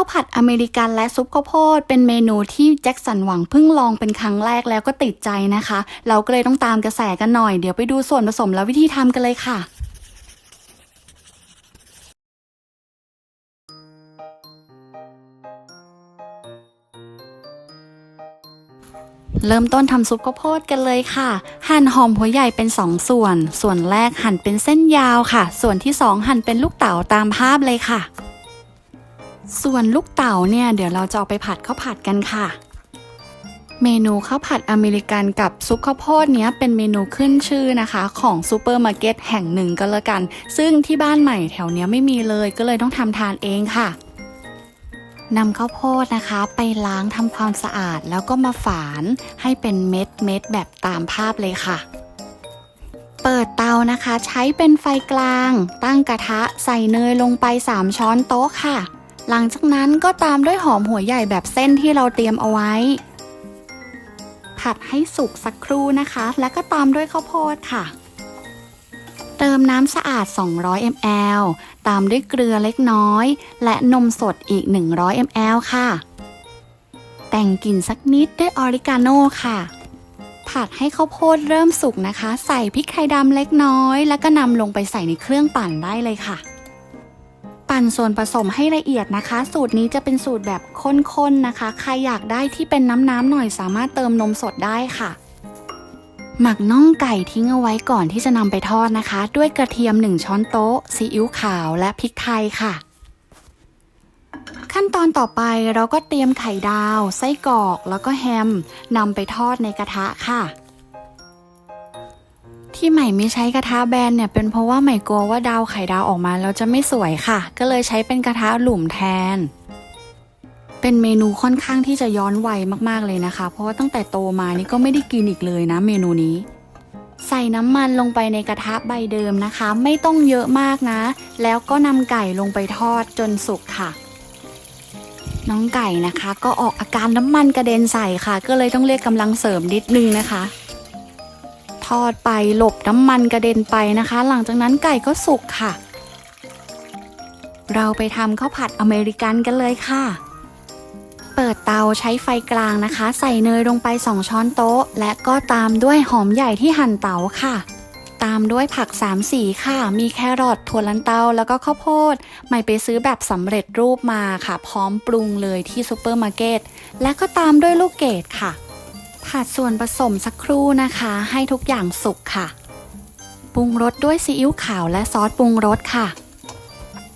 าวผัดอเมริกันและซุปข้าวโพด เป็นเมนูที่แจ็คสันหวังเพิ่งลองเป็นครั้งแรกแล้วก็ติดใจนะคะ เราก็เลยต้องตามกระแสกันหน่อย เดี๋ยวไปดูส่วนผสมและวิธีทำกันเลยค่ะเริ่มต้นทำซุปข้าวโพดกันเลยค่ะ หั่นหอมหัวใหญ่เป็น 2 ส่วน ส่วนแรกหั่นเป็นเส้นยาวค่ะ ส่วนที่ 2 หั่นเป็นลูกเต๋าตามภาพเลยค่ะ ส่วนลูกเต๋าเนี่ยเดี๋ยวเราจะเอาไปผัดข้าวผัดกันค่ะ เมนูข้าวผัดอเมริกันกับซุปข้าวโพดเนี้ยเป็นเมนูขึ้นชื่อนะคะ ของซูเปอร์มาร์เก็ตแห่งหนึ่งก็แล้วกัน ซึ่งที่บ้านใหม่แถวเนี้ยไม่มีเลยก็เลยต้องทำทานเองค่ะนำข้าวโพดนะคะ ไปล้างทำความสะอาดแล้วก็มาฝานให้เป็นเม็ดเม็ดแบบตามภาพเลยค่ะ เปิดเตานะคะ ใช้เป็นไฟกลาง ตั้งกระทะใส่เนยลงไป 3 ช้อนโต๊ะค่ะ หลังจากนั้นก็ตามด้วยหอมหัวใหญ่แบบเส้นที่เราเตรียมเอาไว้ ผัดให้สุกสักครู่นะคะ แล้วก็ตามด้วยข้าวโพดค่ะ เติมน้ำสะอาด 200 ml ตามด้วยเกลือเล็กน้อย และนมสดอีก 100 ml ค่ะ แต่งกลิ่นสักนิดด้วยออริกาโน่ค่ะผัดให้ข้าวโพดเริ่มสุกนะคะ ใส่พริกไทยดำเล็กน้อย แล้วก็นำลงไปใส่ในเครื่องปั่นได้เลยค่ะ ปั่นส่วนผสมให้ละเอียดนะคะ สูตรนี้จะเป็นสูตรแบบข้นๆนะคะ ใครอยากได้ที่เป็นน้ำๆหน่อยสามารถเติมนมสดได้ค่ะ หมักน่องไก่ทิ้งเอาไว้ก่อนที่จะนำไปทอดนะคะ ด้วยกระเทียม 1 ช้อนโต๊ะซีอิ๊วขาวและพริกไทยค่ะ ขั้นตอนต่อไปเราก็เตรียมไข่ดาว ไส้กรอกแล้วก็แฮมนำไปทอดในกระทะค่ะ ที่ใหม่ไม่ใช้กระทะแบนเนี่ยเป็นเพราะว่าใหม่กลัวว่าดาวไข่ดาวออกมาแล้วจะไม่สวยค่ะ ก็เลยใช้เป็นกระทะหลุมแทน เป็นเมนูค่อนข้างที่จะย้อนวัยมากๆเลยนะคะ เพราะว่าตั้งแต่โตมานี่ก็ไม่ได้กินอีกเลยนะ เมนูนี้ ใส่น้ำมันลงไปในกระทะใบเดิมนะคะ ไม่ต้องเยอะมากนะ แล้วก็นำไก่ลงไปทอดจนสุกค่ะน้องไก่นะคะ ก็ออกอาการน้ำมันกระเด็นใส่ค่ะ ก็เลยต้องเรียกกำลังเสริมนิดนึงนะคะ ทอดไปหลบน้ำมันกระเด็นไปนะคะ หลังจากนั้นไก่ก็สุกค่ะ เราไปทำข้าวผัดอเมริกันกันเลยค่ะ เปิดเตาใช้ไฟกลางนะคะ ใส่เนยลงไป 2 ช้อนโต๊ะ และก็ตามด้วยหอมใหญ่ที่หั่นเตาค่ะ ตามด้วยผักสามสีค่ะ มีแครอทถั่วลันเตาแล้วก็ข้าวโพดใหม่ไปซื้อแบบสำเร็จรูปมาค่ะ พร้อมปรุงเลยที่ซูเปอร์มาร์เก็ตและก็ตามด้วยลูกเกดค่ะ ผัดส่วนผสมสักครู่นะคะ ให้ทุกอย่างสุกค่ะ ปรุงรสด้วยซีอิ๊วขาวและซอสปรุงรสค่ะ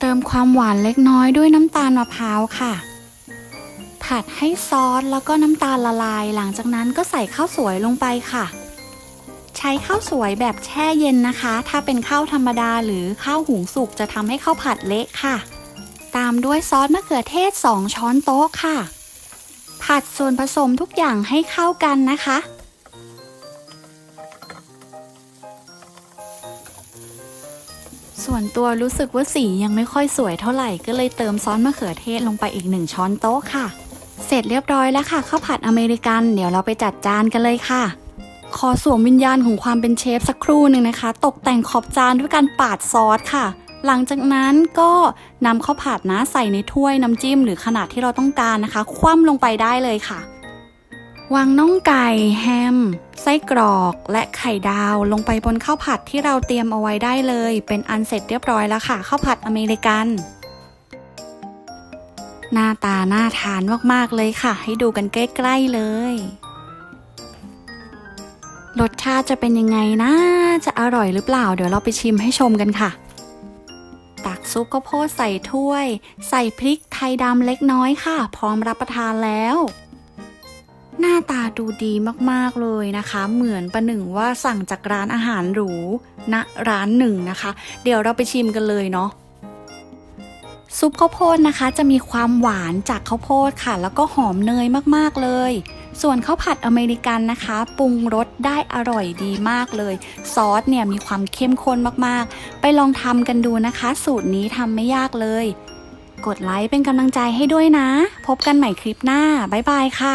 เติมความหวานเล็กน้อยด้วยน้ำตาลมะพร้าวค่ะ ผัดให้ซอสแล้วก็น้ำตาลละลาย หลังจากนั้นก็ใส่ข้าวสวยลงไปค่ะ ใช้ข้าวสวยแบบแช่เย็นนะคะ ถ้าเป็นข้าวธรรมดาหรือข้าวหุงสุกจะทำให้ข้าวผัดเละค่ะ ตามด้วยซอสมะเขือเทศ 2 ช้อนโต๊ะค่ะ ผัดส่วนผสมทุกอย่างให้เข้ากันนะคะ ส่วนตัวรู้สึกว่าสียังไม่ค่อยสวยเท่าไหร่ก็เลยเติมซอสมะเขือเทศลงไปอีก1ช้อนโต๊ะค่ะ เสร็จเรียบร้อยแล้วค่ะข้าวผัดอเมริกัน เดี๋ยวเราไปจัดจานกันเลยค่ะ ขอสวมวิญญาณของความเป็นเชฟสักครู่หนึ่งนะคะ ตกแต่งขอบจานด้วยการปาดซอสค่ะ หลังจากนั้นก็นำข้าวผัดนะใส่ในถ้วยน้ำจิ้มหรือขนาดที่เราต้องการนะคะ คว่ำลงไปได้เลยค่ะ วางน่องไก่แฮม ไส้กรอกและไข่ดาวลงไปบนข้าวผัดที่เราเตรียมเอาไว้ได้เลย เป็นอันเสร็จเรียบร้อยแล้วค่ะข้าวผัดอเมริกันหน้าตาน่าทานมากๆเลยค่ะ ให้ดูกันใกล้ๆเลย รสชาติจะเป็นยังไงนะ จะอร่อยหรือเปล่า เดี๋ยวเราไปชิมให้ชมกันค่ะ ซุปข้าวโพดใส่ถ้วย ใส่พริกไทยดำเล็กน้อยค่ะ พร้อมรับประทานแล้ว หน้าตาดูดีมากๆเลยนะคะ เหมือนประหนึ่งว่าสั่งจากร้านอาหารหรูณร้านหนึ่งนะคะ เดี๋ยวเราไปชิมกันเลยเนาะซุปข้าวโพดนะคะ จะมีความหวานจากข้าวโพดค่ะ แล้วก็หอมเนยมากๆเลย ส่วนข้าวผัดอเมริกันนะคะ ปรุงรสได้อร่อยดีมากเลย ซอสเนี่ยมีความเข้มข้นมากๆ ไปลองทำกันดูนะคะ สูตรนี้ทำไม่ยากเลย กดไลค์เป็นกำลังใจให้ด้วยนะ พบกันใหม่คลิปหน้า บ๊ายบายค่ะ